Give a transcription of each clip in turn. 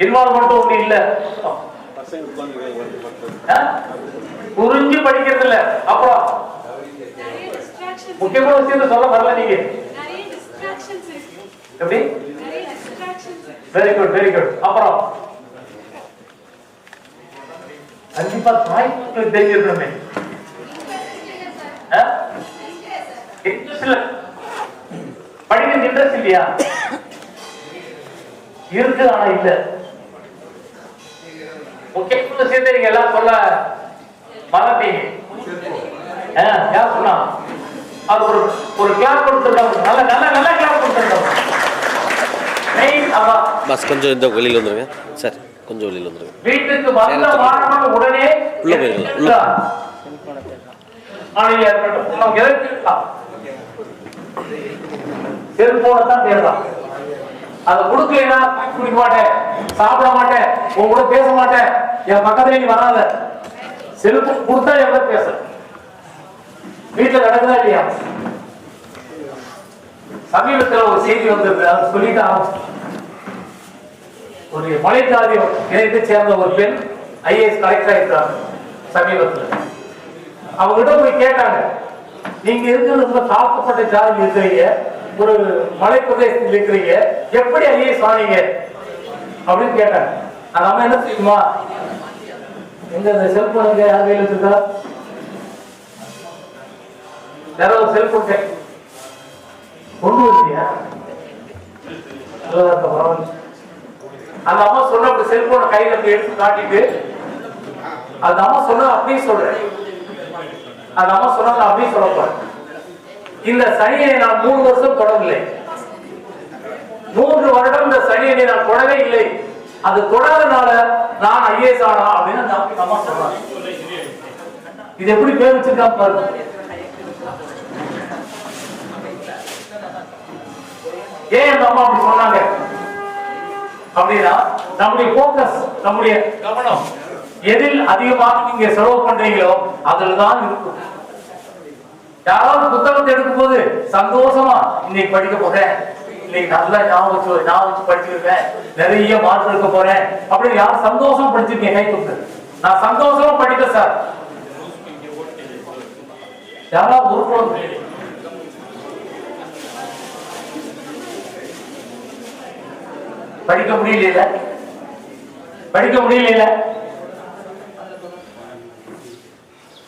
Involvement ஒண்ணு இல்ல. புரிஞ்சு படிக்கிறது இல்ல அப்புறம்? முக்கியமான விஷயத்த சொல்ல வரல நீங்க. எப்படி? வெரி குட் வெரி குட் அப்புறம்? கண்டிப்பா தாய்க்கு தெரிஞ்சிருக்கணுமே படிக்கிறது இன்ட்ரெஸ்ட் இல்லையா? இருக்கு ஆனா இல்ல முக்கியமான விஷயத்தை நீங்க எல்லாம் சொல்ல மறந்தீங்க ஆ, யார் சொன்னா? அது ஒரு ஒரு கிளாப் கொடுத்துருக்காங்க நல்ல நல்ல நல்ல கிளாப் கொடுத்துருக்காங்க பஸ் கொஞ்சம் இந்த வெளியில் வந்துருங்க. சார் கொஞ்சம் வெளியில் வந்துருங்க. வீட்டுக்கு வந்த மாணவன் உடனே உள்ள போயிருங்க, உள்ள. செல்போனை தான் தேடலாம் அதை கொடுக்கலைன்னா குடிக்க மாட்டேன் சாப்பிட மாட்டேன் உன் கூட பேச மாட்டேன். என் பக்கத்துல நீ வராத. செல்போன் கொடுத்தா எவ்வளவு பேச. வீட்டுல நடக்குதா இல்லையா? சமீபத்துல ஒரு செய்தி வந்திருக்கு அதை சொல்லிட்டான் ஒரு ஒரு மலைஜாதி இணையத்தை சேர்ந்த ஒரு பெண் ஐஏஎஸ் கலெக்டர் ஆயிருக்காங்க சமீபத்தில். அவங்ககிட்ட போய் கேட்டாங்க நீங்க இருக்கிறது தாக்கப்பட்ட ஜாதி இருக்கிறீங்க. ஒரு மலை பிரதேசத்தில் இருக்கிறீங்க. எப்படி ஐஏஎஸ் ஆனீங்க அப்படின்னு கேட்டாங்க. அந்த அம்மா என்ன செய்யுமா எங்க அந்த செல்போன் எங்க யார் கையில் வச்சிருக்கா? யாரோ செல்போன் கே கொண்டு வந்தியா அந்த அம்மா சொன்ன அப்படி செல்போனை கையில எடுத்து காட்டிட்டு அந்த அம்மா சொன்ன அப்படியே சொல்றேன். அந்த அம்மா சொன்னது அப்படியே சொல்ல போறேன். இந்த சனியை நான் மூணு வருஷம் தொடரவில்லை மூன்று வருடம் இந்த சனியை நான் தொடவே இல்லை. அது தொடாதனால நான் ஐஏஎஸ் ஆனா அப்படின்னு இது எப்படி பேர் வச்சிருக்காங்க பாருங்க. ஏன் அந்த அம்மா அப்படி சொன்னாங்க? அப்படின்னா நம்முடைய போக்கஸ் நம்முடைய கவனம். எதில் அதிகமாக நீங்க செலவு பண்றீங்களோ அதுல தான் இருக்கும். யாராவது புத்தகத்தை எடுக்கும் போது சந்தோஷமா இன்னைக்கு படிக்க போறேன். இன்னைக்கு நல்லா ஞாபகம் வச்சு ஞாபகம் வச்சு படிச்சிருக்கேன் நிறைய மார்க் எடுக்க போறேன். அப்படின்னு யார் சந்தோஷமா படிச்சிருக்கீங்க கை கொடுத்து? நான் சந்தோஷமா படிக்க சார். யாராவது ஒரு குழந்தை படிக்க முடியல படிக்க முடியல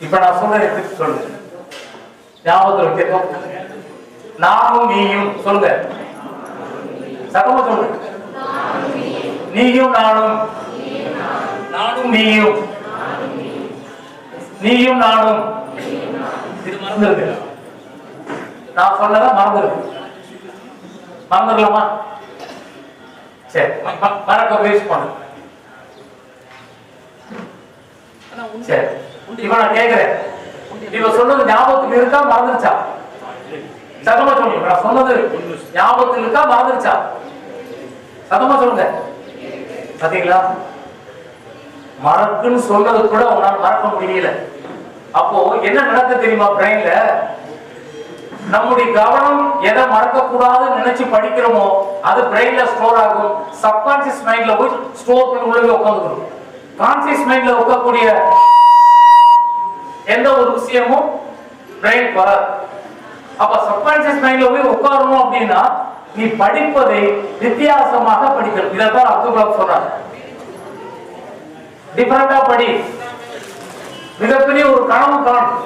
இப்ப நான் சொல்றேன் எடுத்து சொல்லுங்க. ஞாபகத்தில் வைக்கிறோம் நானும் நீயும் சொல்லுங்க. சத்தமா சொல்லுங்க. நீயும் நானும். நானும் நீயும். நீயும் நானும். இது மறந்துருக்கு நான் சொன்னதை மறந்துருக்கு மறந்துடலாமா? சரி மறக்க முயற்சி பண்ணு. சரி. இப்ப நான் கேக்குறேன். இவ சொன்னது ஞாபகத்துக்கு இருக்கா? மறந்துருச்சா? சதம சொல்லுங்க. நான் சொன்னது ஞாபகத்தில் இருக்கா? மறந்துருச்சா? சதமா சொல்லுங்க. பாத்தீங்களா? மறக்குன்னு சொன்னது கூட உன்னால் மறக்க முடியல. அப்போ என்ன நடக்க தெரியுமா பிரெயின்ல நம்முடைய கவனம் எதை மறக்க கூடாதுன்னு நினைச்சு படிக்கிறோமோ அது பிரெயின்ல ஸ்டோர் ஆகும். சப்கான்சியஸ் மைண்ட்ல போய் ஸ்டோர் பண்ணி உள்ளே உட்காந்துக்கணும். கான்சியஸ் மைண்ட்ல உட்கக்கூடிய எந்த ஒரு விஷயமும் பிரெயின் வராது. அப்ப சப்கான்சியஸ் மைண்ட்ல போய் உட்காரணும் அப்படின்னா நீ படிப்பதை வித்தியாசமாக படிக்கணும். இதைத்தான் அப்துல் கலாம் சொல்றாங்க டிஃபரெண்டா படி. மிகப்பெரிய ஒரு கனவு காணும்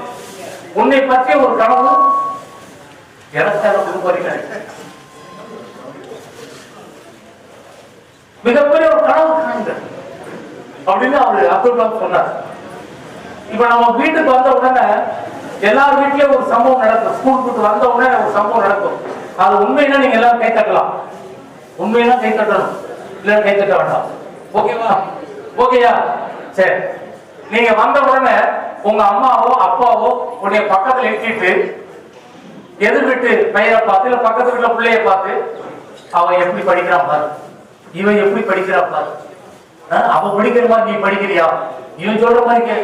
உன்னை பற்றிய ஒரு கனவு எனக்காக மிகப்பெரிய ஒரு கனவு காணுங்க அப்படின்னு அவர் அப்துல் கலாம் சொன்னார். இப்ப நம்ம வீட்டுக்கு வந்த உடனே எல்லார் வீட்லயும் ஒரு சம்பவம் நடக்கும். ஸ்கூல் விட்டு வந்த உடனே ஒரு சம்பவம் நடக்கும். அது உண்மைன்னா நீங்க எல்லாரும் கை தட்டலாம். உண்மைன்னா கை தட்டணும். இல்ல கை தட்ட வேண்டாம். ஓகேவா? ஓகேயா? சரி. நீங்க வந்த உடனே உங்க அம்மாவோ அப்பாவோ உன்னைய பக்கத்துல இட்டிட்டு எதிர் வீட்டு பையனை பார்த்து இல்ல பக்கத்து வீட்டுல பிள்ளைய பார்த்து அவன் எப்படி படிக்கிறான் பாரு. இவன் எப்படி படிக்கிறான் பாரு. ஆஹ், அவன் படிக்கிற மாதிரி நீ படிக்கிறியா? இவன் சொல்ற மாதிரி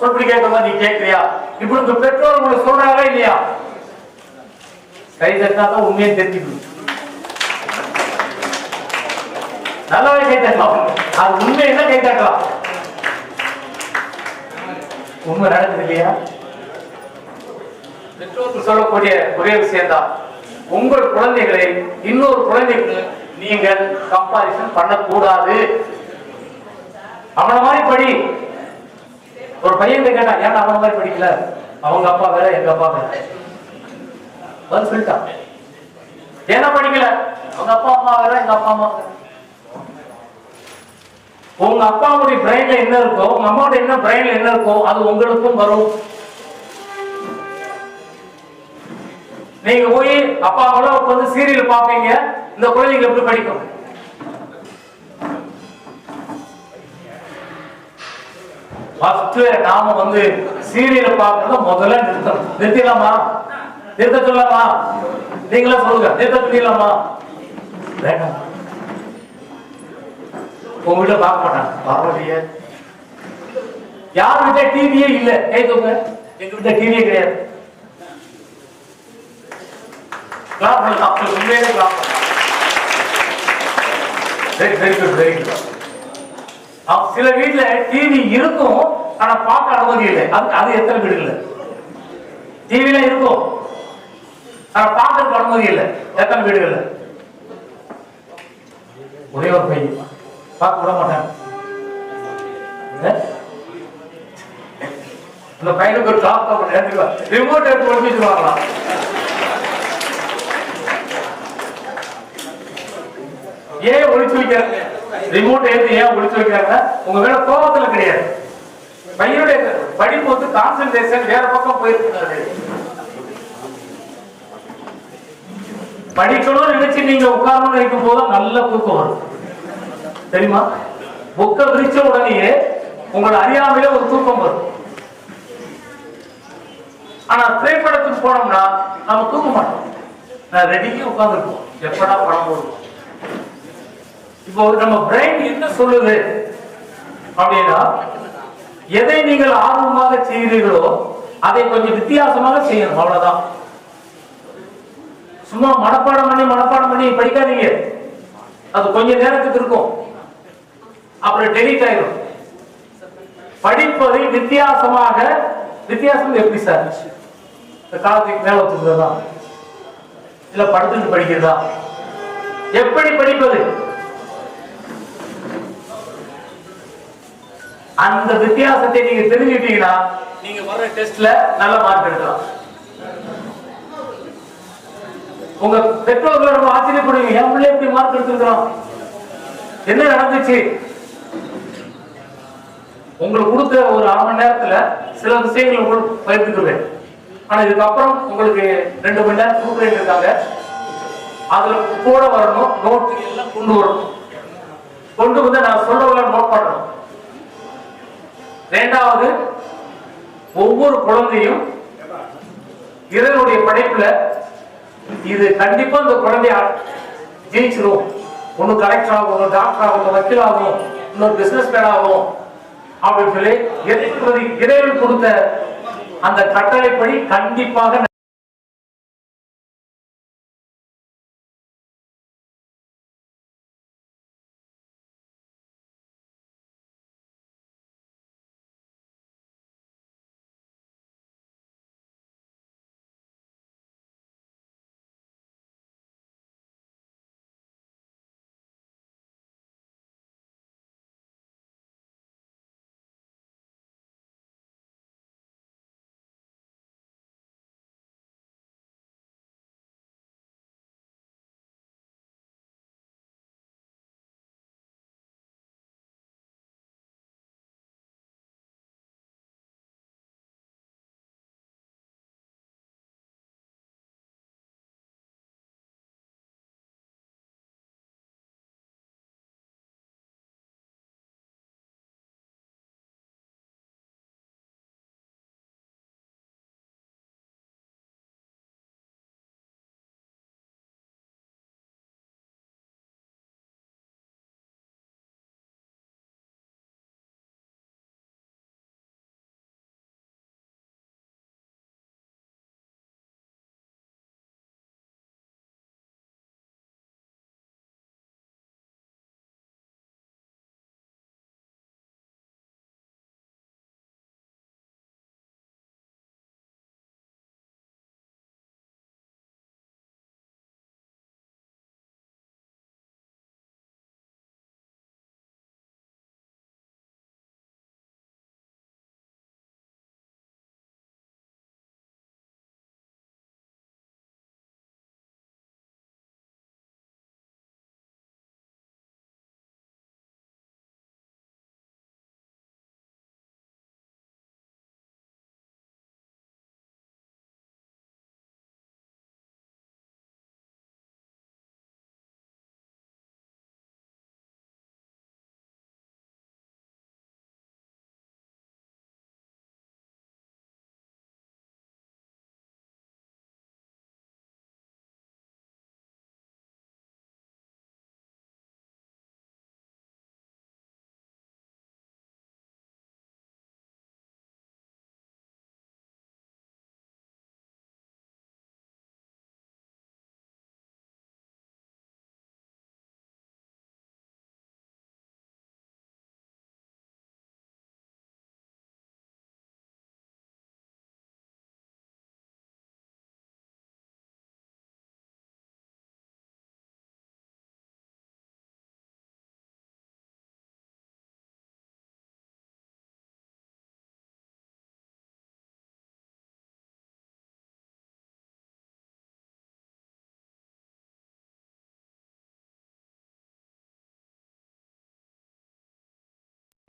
கே அவன் நீ கேட்கிறியா இப்படி உங்க பெற்றோர் உங்களுக்கு சொல்றாங்களா இல்லையா? கை தட்டினா தான் உண்மையை தெரிஞ்சுக்கணும். நல்லாவே கை தட்டலாம். அது உண்மை என்ன கை தட்டலாம். உண்மை நடக்குது இல்லையா? பெற்றோர்கள் சொல்லக்கூடிய ஒரே விஷயம்தான். உங்கள் குழந்தைகளை இன்னொரு குழந்தைக்கு நீங்கள் கம்பாரிசன் பண்ணக்கூடாது. அவன மாதிரி படி. ஒரு பையன் கேட்டா ஏன் அவன் மாதிரி படிக்கல? அவங்க அப்பா வேற எங்க அப்பா வேற. வந்து சொல்லிட்டான் ஏன்னா படிக்கல? அவங்க அப்பா அம்மா வேற எங்க அப்பா அம்மா உங்க அப்பாவுடைய பிரெயின்ல என்ன இருக்கோ உங்க அம்மாவுடைய என்ன பிரெயின்ல என்ன இருக்கோ அது உங்களுக்கும் வரும். நீங்க போய் அப்பா அம்மாலாம் உட்காந்து சீரியல் பாப்பீங்க இந்த குழந்தைங்க எப்படி படிக்கும்? ஃபர்ஸ்ட் நாம வந்து சீரியலை பார்க்கறத முதல்ல நிறுத்தணும். நிறுத்திடலாமா? நிறுத்த சொல்லலாமா? நீங்களா சொல்லுங்க. நிறுத்த சொல்லிடலாமா வேண்டாம். உங்க வீட்டுல பார்க்க மாட்டாங்க. பரவாயில்லையே யார் வீட்டுல டிவியே இல்ல? கேட்குங்க எங்க வீட்டுல டிவியே கிடையாது. கிளாப் பண்ணலாம் உண்மையிலே கிளாப் பண்ணலாம் very very good very good சில வீட்டுல டிவி இருக்கும் ஆனா பார்க்க அனுமதி இல்லை. அது அது எத்தனை வீடுகள் டிவில இருக்கும் ஆனா பார்க்கறதுக்கு அனுமதி இல்லை. எத்தனை வீடுகள் ஒரே ஒரு பையன் பார்க்க விட மாட்டாங்க ஏ? இந்த பையனுக்கு ஒரு டாப் டாப் எடுத்துக்கலாம் ரிமோட் எடுத்து ஒழிச்சு வச்சுருவாங்களாம் ஏன் ஒழிச்சு வைக்கிறேன் ரிமோட் எடுத்து ஏன் ஒழிச்சு வைக்கிறாங்க? உங்க மேல கோபத்துல கிடையாது. பையனுடைய படிப்பு வந்து கான்சன்ட்ரேஷன் வேற பக்கம் போயிருக்கிறது. படிக்கணும்னு நினைச்சு நீங்க உட்காரணும்னு நினைக்கும் போது நல்ல தூக்கம் வரும். தெரியுமா? புக்க விரிச்ச உடனேயே உங்களை அறியாமலே ஒரு தூக்கம் வரும். ஆனா திரைப்படத்துக்கு போனோம்னா நம்ம தூக்க மாட்டோம். நான் ரெடிக்கு உட்காந்துருப்போம் எப்படா படம் போடுவோம் இப்போ நம்ம பிரெயின் என்ன சொல்லுது? அப்படின்னா எதை நீங்கள் ஆர்வமாக செய்கிறீர்களோ அதை கொஞ்சம் வித்தியாசமாக செய்யணும். அவ்வளவுதான். சும்மா மனப்பாடம் பண்ணி மனப்பாடம் பண்ணி படிக்காதீங்க. அது கொஞ்ச நேரத்துக்கு இருக்கும். அப்புறம் டெலிட் ஆயிடும் படிப்பதை வித்தியாசமாக வித்தியாசம் எப்படி சார்? இந்த காலத்துக்கு மேல வச்சுக்கிறதா இல்ல படுத்துட்டு படிக்கிறதா? எப்படி படிப்பது? அந்த வித்தியாசத்தை நீங்க தெரிஞ்சுக்கிட்டீங்கன்னா நீங்க வர டெஸ்ட்ல நல்ல மார்க் எடுக்கலாம். உங்க பெற்றோர்கள் ரொம்ப ஆச்சரியப்படுவீங்க என் பிள்ளை எப்படி மார்க் எடுத்துருக்கிறோம் என்ன நடந்துச்சு? உங்களுக்கு கொடுத்த ஒரு அரை மணி நேரத்துல சில விஷயங்கள் உங்களுக்கு பயிர்த்துக்குவேன் ஆனா இதுக்கப்புறம் உங்களுக்கு ரெண்டு மணி நேரம் கொடுக்குறேன் இருக்காங்க. அதுல கூட வரணும் நோட்டு எல்லாம் கொண்டு வரணும். கொண்டு வந்து நான் சொல்றவங்க நோட் பண்றோம் ரெண்டாவது ஒவ்வொரு குழந்தையும் இறைவனுடைய படைப்புல இது கண்டிப்பா இந்த குழந்தைய ஜெயிச்சிரும். ஒண்ணு கலெக்டர் ஆகும் ஒண்ணு டாக்டர் ஆகும் ஒண்ணு வக்கீல் ஆகும் இன்னொரு பிசினஸ் மேன் ஆகும் அப்படின்னு சொல்லி இறைவன் கொடுத்த அந்த கட்டளைப்படி கண்டிப்பாக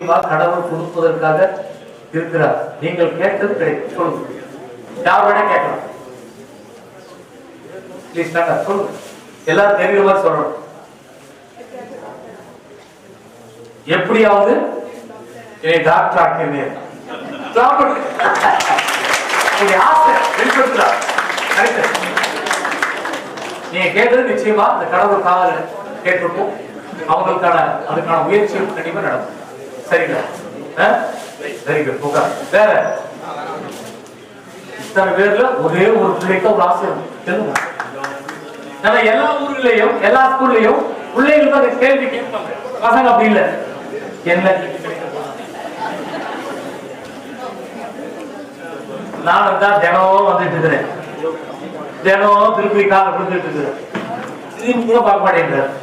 கடவுள் கொடுப்பதற்காக இருக்கிறார். நீங்கள் கேட்டது கிடைக்கும் சொல்லுங்க. யார் வேணா கேட்கலாம். ப்ளீஸ் சொல்லுங்க. எல்லாரும் தெரியுற மாதிரி சொல்லணும். எப்படியாவது என்னை டாக்டர் ஆக்கினேன் நீங்க கேட்டது நிச்சயமா இந்த கடவுள் காதல கேட்டிருப்போம். அவங்களுக்கான அதுக்கான முயற்சியும் கண்டிப்பா நடக்கும். சரிங்களா? வெரி குட் உட்கார். வேற? இத்தனை பேர்ல ஒரே ஒரு பிள்ளைக்கு ஒரு ஆசை இருக்கும். சொல்லுங்க நம்ம எல்லா ஊர்லயும் எல்லா ஸ்கூல்லயும் பிள்ளைங்களுக்கு அந்த கேள்வி கேட்பாங்க. பசங்க அப்படி இல்லை. என்ன நான் தான் தினமும் வந்துட்டு இருக்கிறேன். தினமும் திருப்பி கால கொடுத்துட்டு இருக்கிறேன். திரும்பி கூட பார்க்க மாட்டேங்கிறார்.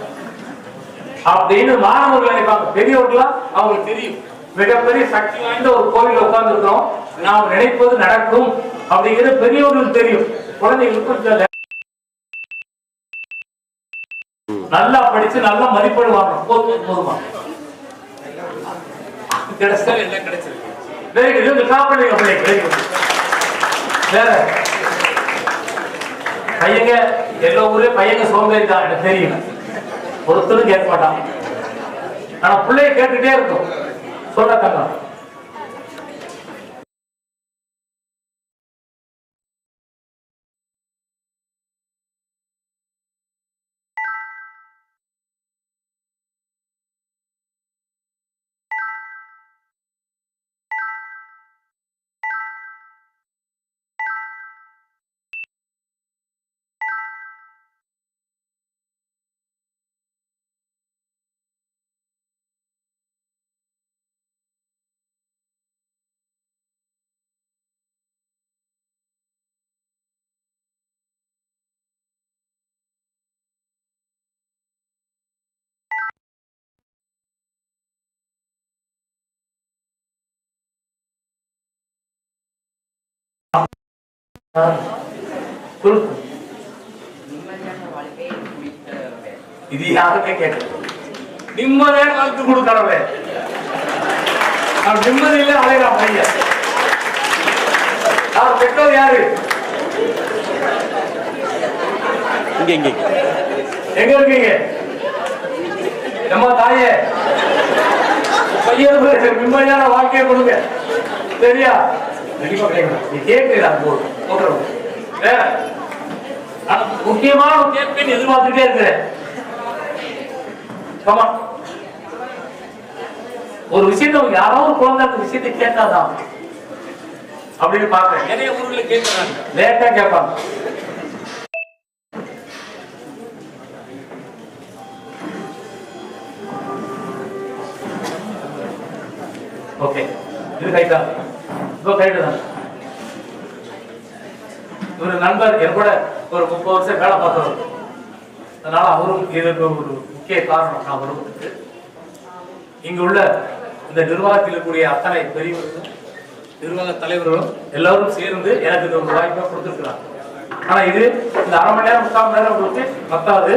அப்படின்னு மாணவர்கள் நினைப்பாங்க. பெரியவர்களா? அவங்களுக்கு தெரியும். மிகப்பெரிய சக்தி வாய்ந்த ஒரு கோவில் உட்கார்ந்து இருக்கிறோம் நாம் நினைப்பது நடக்கும் அப்படிங்கிறது பெரியவர்களுக்கு தெரியும். குழந்தைகளுக்கு நல்லா படிச்சு நல்ல மதிப்பெண் வாங்கணும். போதும் போதுமா? கிடைச்சா எல்லாம் கிடைச்சிருக்கு? வெரி குட் இது காப்பீடு பிள்ளைங்க. வெரி குட் வேற? பையங்க எல்லா ஊர்லயும் பையங்க சோம்பேறி தான் எனக்கு தெரியும். ஒருத்தரும் கேட்க மாட்டான். ஆனா பிள்ளைய கேட்டுட்டே இருக்கும் சொல்ல தங்கம் இது யாருமே கேட்கல. நிம்மதியான வாழ்க்கை கொடுக்கறவே நிம்மதியில அலைகிறான் பையன். அவர் பெற்றோர் யாரு? இங்கே இங்கே. எங்க இருக்கீங்க? நம்ம தாயே. பையனுக்கு நிம்மதியான வாழ்க்கையை கொடுங்க. சரியா? முக்கியமான ஒரு கேள்வி எதிர்பார்த்துட்டே இருக்கிறேன் ஒரு விஷயத்த குழந்தை அந்த விஷயத்தை கேட்டாதான் அப்படின்னு பாக்குறேன் நிறைய ஊர்ல கேட்கிறாங்க லேட்டா கேட்பாங்க கூட ஒரு முப்பது வருஷம் வேலை பார்த்தவர். அதனால அவரும் இதற்கு ஒரு முக்கிய காரணம் நான் வருவதற்கு இங்கு உள்ள இந்த நிர்வாகத்தில் இருக்கக்கூடிய அத்தனை பெரியவர்களும் நிர்வாக தலைவர்களும் எல்லாரும் சேர்ந்து எனக்கு இந்த ஒரு வாய்ப்பை கொடுத்துருக்கிறாங்க. ஆனா இது இந்த அரை மணி நேரம் முக்கால் மணி நேரம் உங்களுக்கு பத்தாது.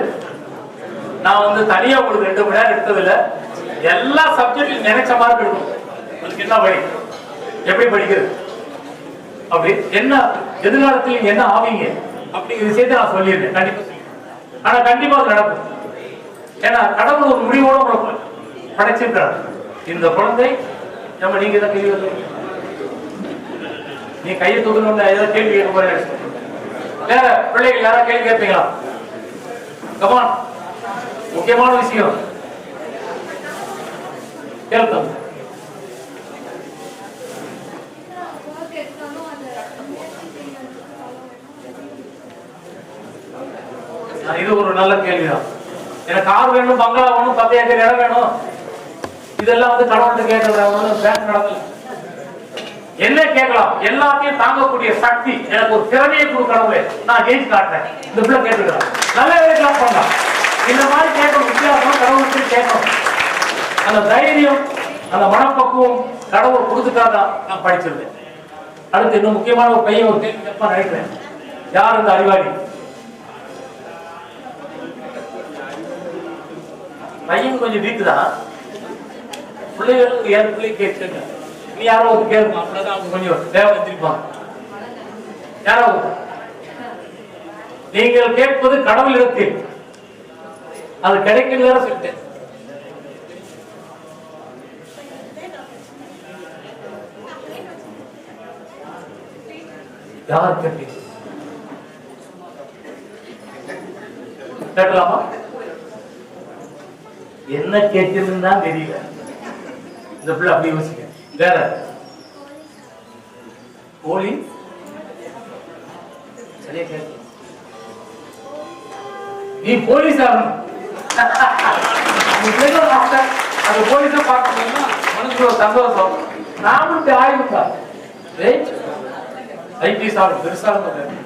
நான் வந்து தனியா உங்களுக்கு ரெண்டு மணி நேரம் எடுத்ததில்ல. எல்லா சப்ஜெக்ட்லையும் நினைச்ச மாதிரி இருக்கும் உங்களுக்கு என்ன வழி? எப்படி படிக்கிறது? அப்படி என்ன எதிர்காலத்தில் நீங்க என்ன ஆவீங்க? அப்படிங்கிற விஷயத்தை நான் சொல்லியிருந்தேன். கண்டிப்பா சொல்லியிருந்தேன். ஆனா கண்டிப்பா நடக்கும். ஏன்னா கடவுள் ஒரு முடிவோட உங்களை படைச்சிருக்கிறார். இந்த குழந்தை நம்ம நீங்க தான் கேள்வி நீ கையை தூக்கணும் ஏதாவது கேள்வி கேட்க போற வேற பிள்ளைகள் யாராவது கேள்வி கேட்பீங்களா? கமான் முக்கியமான விஷயம். கேள்வி இது ஒரு நல்ல கேள்விதான். எனக்கு கார் வேணும் பங்களா வேணும் பத்து ஏக்கர் இடம் வேணும். இதெல்லாம் வந்து கடவுள்கிட்ட கேட்கறது பேங்க் நடக்கல. என்ன கேட்கலாம்? எல்லாத்தையும் தாங்கக்கூடிய சக்தி எனக்கு ஒரு திறமையை கொடுக்கணுமே நான் ஜெயிச்சு காட்டுறேன். இந்த பிள்ளை கேட்டுக்கிறேன். நல்ல வேலைக்கெல்லாம் பண்ணலாம் இந்த மாதிரி கேட்கணும் வித்தியாசம் கடவுளுக்கு கேட்கணும். அந்த தைரியம் அந்த மனப்பக்குவம் கடவுள் கொடுத்துட்டாதான் நான் படிச்சிருந்தேன். அடுத்து இன்னும் முக்கியமான ஒரு பையன் ஒரு கேள்வி கேட்பான்னு நினைக்கிறேன். யார் இந்த அறிவாளி? பையன் கொஞ்சம் வீக் தான் பிள்ளைகளுக்கு ஏழு பிள்ளை கேட்குங்க நீ யாரோ ஒரு கேளுங்க அப்படிதான் அவங்க கொஞ்சம் தேவை எந்திரிப்பாங்க. யாரோ நீங்கள் கேட்பது கடவுளிடத்தில் அது கிடைக்கல சொல்லிட்டேன். யார் கேட்டீங்க? கேட்கலாமா? என்ன கேட்குதுன்னு தான் தெரியல. இந்த பிள்ளை அப்படி யோசிக்க வேற? கோழி சரியா கேட்க நீ போலீஸ்? ஆகணும் அந்த போலீஸ பார்க்கணும்னா மனசுக்கு ஒரு சந்தோஷம். நாமளும் ஆயுதா ஐபிஎஸ் ஆகும் பெருசா இருக்கும்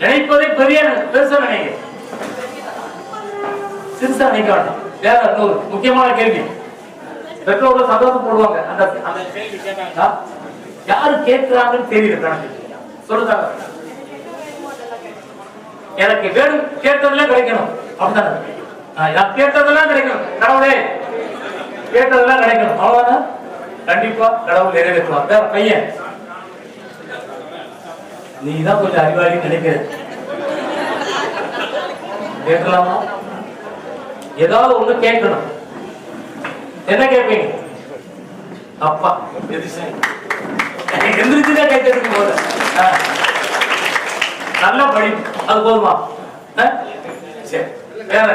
நினைப்பதை பெரிய பெருசா நினைக்க சிறுசா நினைக்க வேண்டாம் வேற இன்னொரு முக்கியமான கேள்வி. பெற்றோர்கள் சந்தோஷம் போடுவாங்க அந்த அந்த கேள்வி கேட்டாங்கன்னா யாரு கேட்கிறாங்கன்னு தெரியல கணக்கு. சொல்லுதாங்க எனக்கு வேணும் கேட்டதெல்லாம் கிடைக்கணும். அப்படிதான் கேட்டதெல்லாம் கிடைக்கணும். கடவுளே கேட்டதெல்லாம் கிடைக்கணும். அவ்வளவுதான்? கண்டிப்பா கடவுள் நிறைவேற்றுவார். பையன். நீ தான் கொஞ்சம் அறிவாளின்னு நினைக்கிற கேட்கலாமா? ஏதாவது ஒண்ணு கேட்கணும். என்ன கேட்பீங்க? அப்பா எந்திரிச்சுதான் கேட்டு போல ஆ. நல்லா படி அது போதுமா? ஆ? சரி. வேற?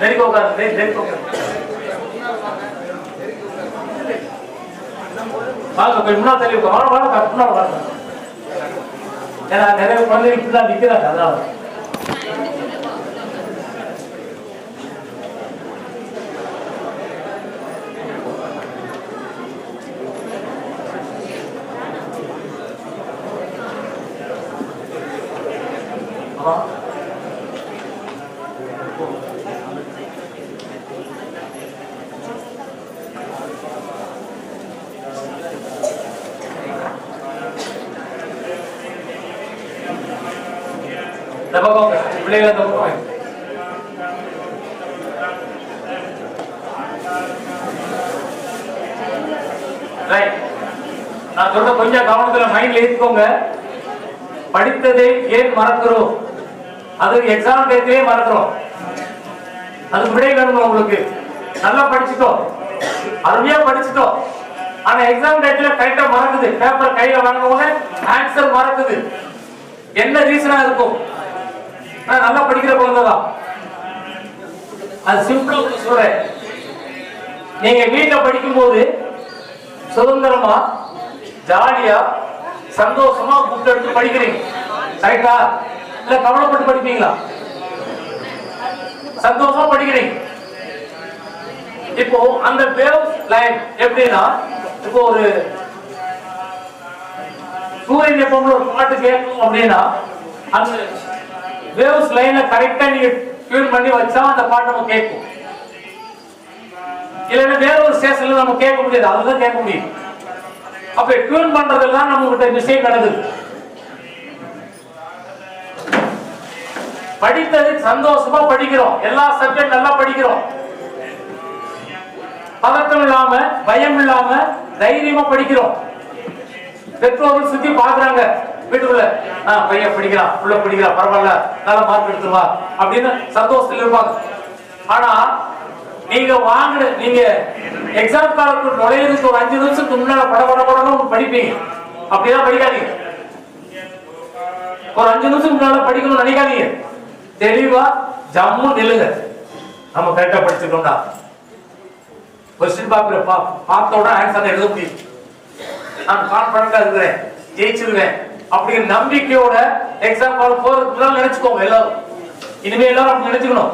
நெருக்க உட்காரு நெரு- நெருக்க உட்காரு வாங்க போய் முன்னாடி தள்ளி உட்காரு வாங்க வாங்க முன்னாடி வாங்க ஏன்னா நிறைய குழந்தைங்க இப்படிதான் நிற்கிறாங்க அதனால ஆமா இந்த பக்கம் பிள்ளைகள் இந்த பக்கம் வாங்க. Right. நான் சொல்ற கொஞ்சம் கவனத்துல மைண்ட்ல ஏத்துக்கோங்க படித்ததை ஏன் மறக்கிறோம்? அது எக்ஸாம் டேத்திலே மறக்கிறோம். அது விடை வேணும் உங்களுக்கு? நல்லா படிச்சுட்டோம். அருமையா படிச்சுட்டோம். ஆனா எக்ஸாம் டேட்ல கரெக்டா மறக்குது. பேப்பர் கையில வாங்கின உடனே ஆன்சர் மறக்குது. என்ன ரீசனா இருக்கும்? நான் நல்லா படிக்கிற குழந்தைதான் அது சிம்பிளா சொல்றேன். நீங்க வீட்டுல படிக்கும்போது சுதந்திரமா ஜாலியா சந்தோஷமா புக் எடுத்து படிக்கிறீங்க. கரெக்டா இல்ல கவலைப்பட்டு படிப்பீங்களா? சந்தோஷமா படிக்கிறீங்க. இப்போ அந்த வேவ் லைன் எப்படின்னா இப்போ ஒரு சூரியன் எப்பவும் ஒரு பாட்டு கேட்கும் அப்படின்னா அந்த வேவ்ஸ் லைனை கரெக்டா நீங்க டியூன் பண்ணி வச்சா அந்த பாட்டு நம்ம கேட்கும். இல்லைன்னா வேற ஒரு ஸ்டேஷன்ல நம்ம கேட்க முடியாது. அதுதான் கேட்க முடியும். அப்ப டியூன் பண்றதெல்லாம் நம்ம கிட்ட மிஸ்டேக் நடக்குது. படித்தது சந்தோஷமா படிக்கிறோம். எல்லா சப்ஜெக்ட் நல்லா படிக்கிறோம். பதட்டம் இல்லாம பயம் இல்லாம தைரியமா படிக்கிறோம். பெற்றோர்கள் சுத்தி பாக்குறாங்க வீட்டுக்குள்ள ஆ பையன் படிக்கிறான் புள்ள படிக்கிறான் பரவாயில்ல நல்ல மார்க் எடுத்துருவா அப்படின்னு சந்தோஷத்தில் இருப்பாங்க. ஆனா நீங்க வாங்குற நீங்க எக்ஸாம் காலத்துக்கு நுழையிறதுக்கு ஒரு அஞ்சு நிமிஷத்துக்கு முன்னால பட பட படணும் படிப்பீங்க. அப்படிதான் படிக்காதீங்க. ஒரு அஞ்சு நிமிஷம் முன்னால படிக்கணும்னு நினைக்காதீங்க. தெளிவா ஜம்மு நில்லுங்க. நம்ம கரெக்டா படிச்சுட்டோம்டா கொஸ்டின் பேப்பர் பா பார்த்த உடனே ஆன்சர் எழுத முடியும். நான் கான்பிடண்டா இருக்கிறேன். ஜெயிச்சிருவேன். அப்படிங்கிற நம்பிக்கையோட எக்ஸாம் ஹால் போறதுக்கு முன்னால நினைச்சுக்கோங்க எல்லாரும். இனிமே எல்லாரும் அப்படி நினைச்சுக்கணும்.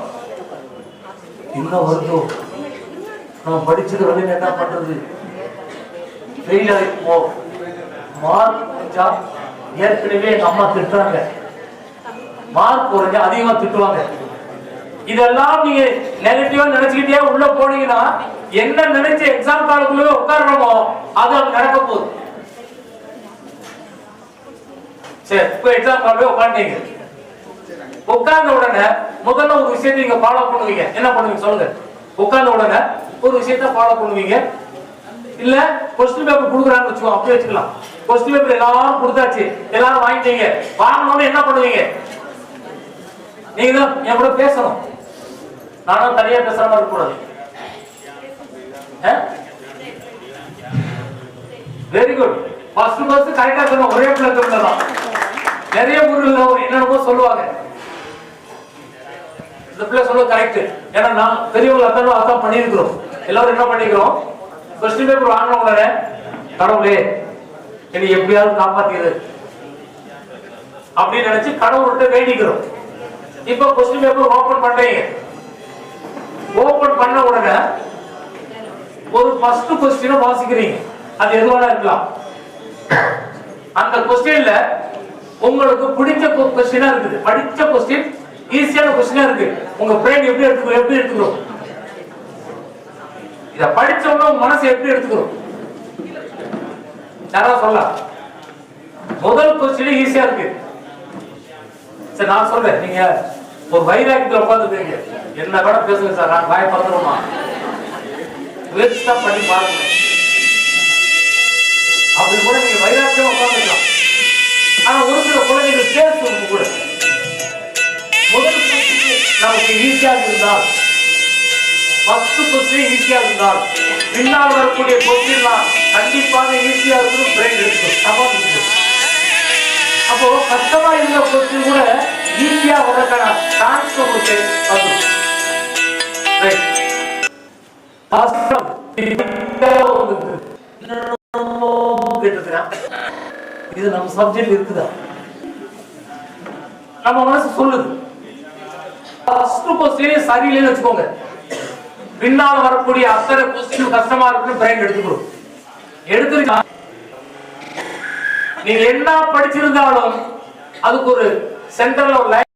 இன்னும் வருதோ நான் படிச்சது வந்து என்ன பண்றது? ஃபெயில் ஆகிப்போ மார்க் குறைஞ்சா ஏற்கனவே எங்க அம்மா திட்டுறாங்க. மார்க் குறைஞ்சா அதிகமா திட்டுவாங்க. இதெல்லாம் நீங்க நெகட்டிவா நினைச்சுக்கிட்டே உள்ள போனீங்கன்னா என்ன நினைச்சு எக்ஸாம் காலக்குள்ளே உட்காரணுமோ அது அங்க நடக்க போகுது. சரி இப்போ எக்ஸாம் காலவே உட்காந்துட்டீங்க. உட்கார்ந்த உடனே முதல்ல ஒரு விஷயத்தை நீங்க ஃபாலோ பண்ணுவீங்க. என்ன பண்ணுவீங்க சொல்லுங்க. உட்கார்ந்த உடனே ஒரு விஷயத்த ஃபாலோ பண்ணுவீங்க. இல்ல கொஸ்டின் பேப்பர் கொடுக்குறாங்கன்னு வச்சுக்கோ அப்படியே வச்சுக்கலாம். கொஸ்டின் பேப்பர் எல்லாரும் கொடுத்தாச்சு. எல்லாரும் வாங்கிட்டீங்க. வாங்கணும்னு என்ன பண்ணுவீங்க? நீங்க தான் என் கூட பேசணும். நானும் தனியா பேசுற மாதிரி கூடாது வெரி குட் ஃபர்ஸ்ட் ஃபர்ஸ்ட் கரெக்டா சொன்ன ஒரே பிள்ளை தான். நிறைய ஊர்ல என்னென்னமோ சொல்லுவாங்க. இந்த பிள்ளை சொல்றது கரெக்ட் ஏன்னா நான் பெரியவங்க அத்தனை அதான் பண்ணியிருக்கிறோம். எல்லாரும் என்ன பண்ணிக்கிறோம்? கொஸ்டின் பேப்பர் வாங்கின உடனே கடவுளே என்னை எப்படியாவது காப்பாத்தியது அப்படின்னு நினைச்சு கடவுள்கிட்ட வேண்டிக்கிறோம். இப்போ கொஸ்டின் பேப்பர் ஓபன் பண்றீங்க ஓபன் பண்ண உடனே ஒரு ஃபர்ஸ்ட் கொஸ்டினை வாசிக்கிறீங்க. அது எதுவாக இருக்கலாம். அந்த கொஸ்டின்ல உங்களுக்கு பிடிச்ச கொஸ்டினா இருக்குது. படிச்ச கொஸ்டின் ஈஸியான கொஸ்டினா இருக்கு. உங்க பிரெயின் எப்படி எடுத்துக்கோ எப்படி எடுத்துக்கிறோம் இத படிச்சவங்க உங்க மனசு எப்படி எடுத்துக்கிறோம் யாராவது சொல்லலாம்? முதல் கொஸ்டின் ஈஸியா இருக்கு. சரி நான் சொல்றேன். நீங்க ஒரு உட்காந்து உட்காந்துருக்கீங்க என்ன கூட பேசுங்க சார் நான் பயப்படுத்துறோமா முயற்சி தான் பண்ணி பாருங்க. அப்படி கூட நீங்க வைராக்கியம் உட்காந்துக்கலாம் ஆனா ஒரு சில குழந்தைகள் பேசுவாங்க கூட. முதல் நமக்கு ஈஸியாக இருந்தால் பத்து கொஸ்டின் ஈஸியா இருந்தால் பின்னால் வரக்கூடிய கொஸ்டின் கண்டிப்பாக ஈஸியா இருக்கும் பிரெயின் இருக்கும். சமம் இருக்கும் அப்போ கஷ்டமா இருந்த கொஸ்டின் கூட ஈஸியா வரக்கான சான்ஸ் உங்களுக்கு வரும் ரைட் இது நம்ம சப்ஜெக்ட் இருக்குதா? நம்ம மனசு சொல்லுது. ஃபர்ஸ்ட் கொஸ்டின் சரியில்லைன்னு வச்சுக்கோங்க. பின்னால் வரக்கூடிய அத்தனை கொஸ்டின் கஷ்டமா இருக்குன்னு பிரெயின் எடுத்துக்கிறோம் எடுத்துருக்கா? நீங்க என்ன படிச்சிருந்தாலும் அதுக்கு ஒரு சென்டர்ல ஒரு லைன்